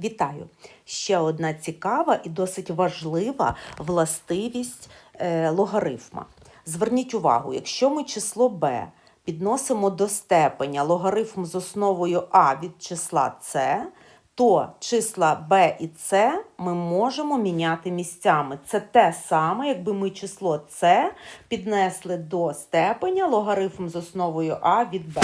Вітаю! Ще одна цікава і досить важлива властивість е, логарифма. Зверніть увагу, якщо ми число b підносимо до степеня логарифм з основою а від числа c, то числа b і c ми можемо міняти місцями. Це те саме, якби ми число c піднесли до степеня логарифм з основою а від b.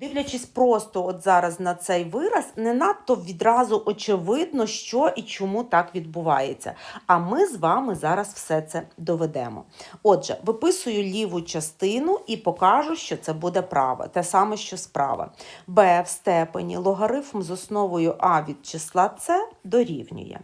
Дивлячись просто от зараз на цей вираз, не надто відразу очевидно, що і чому так відбувається. А ми з вами зараз все це доведемо. Отже, виписую ліву частину і покажу, що це буде права. Те саме, що справа. b в степені логарифм з основою а від числа c дорівнює.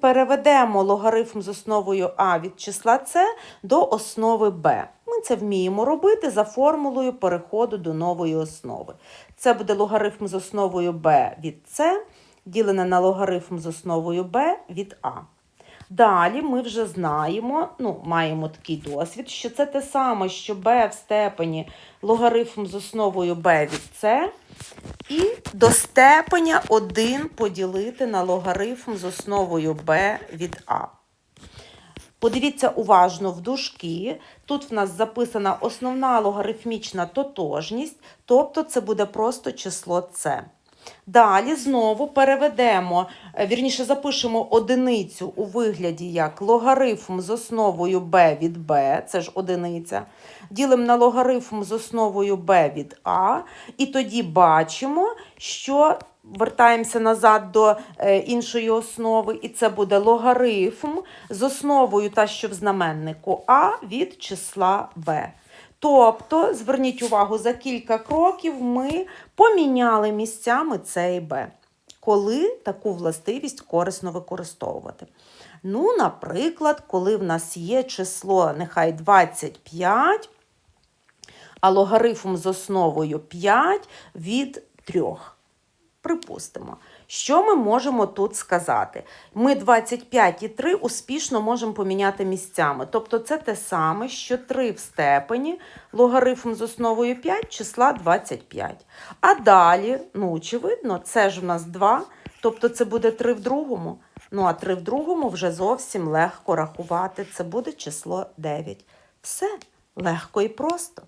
Переведемо логарифм з основою а від числа c до основи b. Це вміємо робити за формулою переходу до нової основи. Це буде логарифм з основою b від c, ділене на логарифм з основою b від a. Далі ми вже знаємо, ну, маємо такий досвід, що це те саме, що b в степені логарифм з основою b від c, і до степеня 1 поділити на логарифм з основою b від a. Подивіться уважно в дужки. Тут в нас записана основна логарифмічна тотожність, тобто це буде просто число c. Далі знову переведемо, е, вірніше запишемо одиницю у вигляді як логарифм з основою b від b, це ж одиниця. Ділимо на логарифм з основою b від a, і тоді бачимо, що вертаємося назад до е, іншої основи, і це буде логарифм з основою та, що в знаменнику а від числа b. Тобто, зверніть увагу, за кілька кроків ми поміняли місцями С і Б. Коли таку властивість корисно використовувати? Ну, наприклад, коли в нас є число нехай 25, а логарифм з основою 5 від 3. Припустимо, що ми можемо тут сказати? Ми 25 і 3 успішно можемо поміняти місцями. Тобто це те саме, що 3 в степені, логарифм з основою 5 числа 25. А далі, ну, очевидно, це ж в нас 2, тобто це буде 3 в другому. Ну, а 3 в другому вже зовсім легко рахувати. Це буде число 9. Все легко і просто.